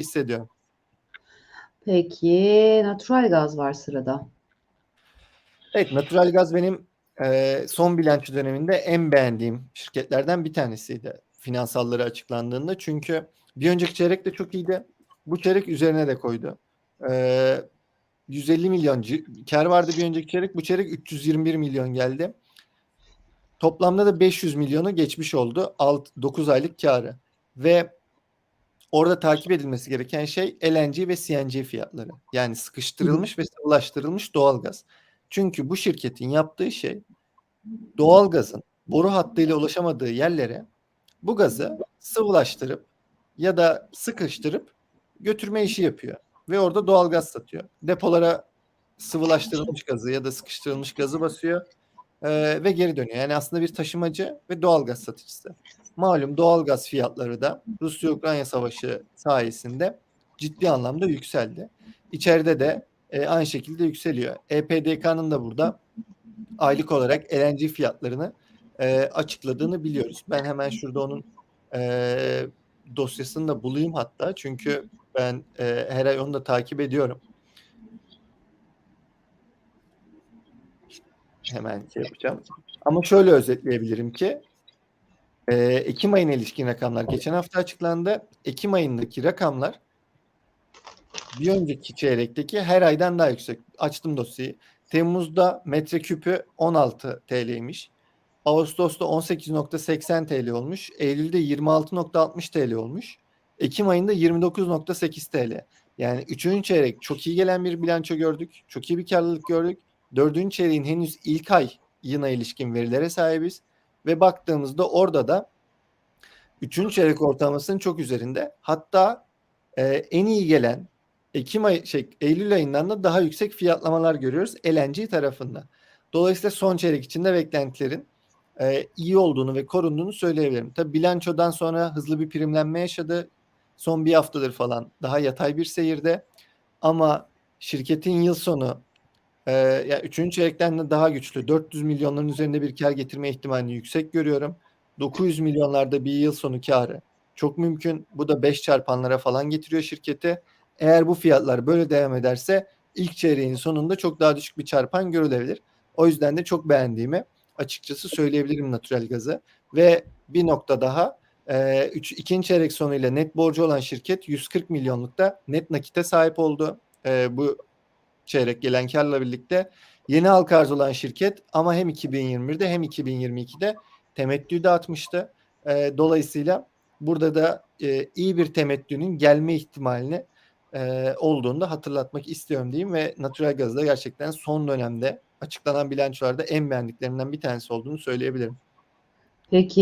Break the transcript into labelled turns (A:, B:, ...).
A: hissediyorum.
B: Peki natural gaz var sırada.
A: Evet, natural gaz benim e, son bilanço döneminde en beğendiğim şirketlerden bir tanesiydi. Finansalları açıklandığında. Çünkü bir önceki çeyrek de çok iyiydi. Bu çeyrek üzerine de koydu. E, 150 milyon kar vardı bir önceki çeyrek. Bu çeyrek 321 milyon geldi. Toplamda da 500 milyonu geçmiş oldu. 9 aylık karı. Ve orada takip edilmesi gereken şey LNG ve CNG fiyatları. Yani sıkıştırılmış ve sıvılaştırılmış doğalgaz. Çünkü bu şirketin yaptığı şey doğalgazın boru hattıyla ulaşamadığı yerlere bu gazı sıvılaştırıp ya da sıkıştırıp götürme işi yapıyor. Ve orada doğalgaz satıyor. Depolara sıvılaştırılmış gazı ya da sıkıştırılmış gazı basıyor ee, ve geri dönüyor. Yani aslında bir taşımacı ve doğalgaz satıcısı. Malum doğalgaz fiyatları da Rusya-Ukrayna savaşı sayesinde ciddi anlamda yükseldi. İçeride de e, aynı şekilde yükseliyor. EPDK'nın da burada aylık olarak LNG fiyatlarını e, açıkladığını biliyoruz. Ben hemen şurada onun e, dosyasını da bulayım hatta. Çünkü ben e, her ay onu da takip ediyorum. Hemen şey yapacağım. Ama şöyle özetleyebilirim ki e, Ekim ayına ilişkin rakamlar geçen hafta açıklandı. Ekim ayındaki rakamlar bir önceki çeyrekteki her aydan daha yüksek. Açtım dosyayı. Temmuz'da metreküpü 16 TL'ymiş. Ağustos'ta 18.80 TL olmuş. Eylül'de 26.60 TL olmuş. Ekim ayında 29.8 TL. Yani 3. çeyrek çok iyi gelen bir bilanço gördük. Çok iyi bir karlılık gördük. 4. çeyreğin henüz ilk ay yına ilişkin verilere sahibiz. Ve baktığımızda orada da 3. çeyrek ortalamasının çok üzerinde. Hatta e, en iyi gelen Ekim ay şey Eylül ayından da daha yüksek fiyatlamalar görüyoruz LNG tarafında. Dolayısıyla son çeyrek içinde beklentilerin e, iyi olduğunu ve korunduğunu söyleyebilirim. Tabi bilançodan sonra hızlı bir primlenme yaşadı. Son bir haftadır falan daha yatay bir seyirde. Ama şirketin yıl sonu e, yani üçüncü çeyrekten de daha güçlü. 400 milyonların üzerinde bir kar getirme ihtimalini yüksek görüyorum. 900 milyonlarda bir yıl sonu karı çok mümkün. Bu da 5 çarpanlara falan getiriyor şirketi. Eğer bu fiyatlar böyle devam ederse ilk çeyreğin sonunda çok daha düşük bir çarpan görülebilir. O yüzden de çok beğendiğimi açıkçası söyleyebilirim natural gazı. Ve bir nokta daha e, üç, ikinci çeyrek sonuyla net borcu olan şirket 140 milyonlukta net nakite sahip oldu. E, bu çeyrek gelen karla birlikte yeni halka arz olan şirket ama hem 2021'de hem 2022'de temettü dağıtmıştı. E, dolayısıyla burada da e, iyi bir temettünün gelme ihtimalini e, olduğunu da hatırlatmak istiyorum diyeyim ve natural gazı da gerçekten son dönemde açıklanan bilançolarda en beğendiklerimden bir tanesi olduğunu söyleyebilirim.
B: Peki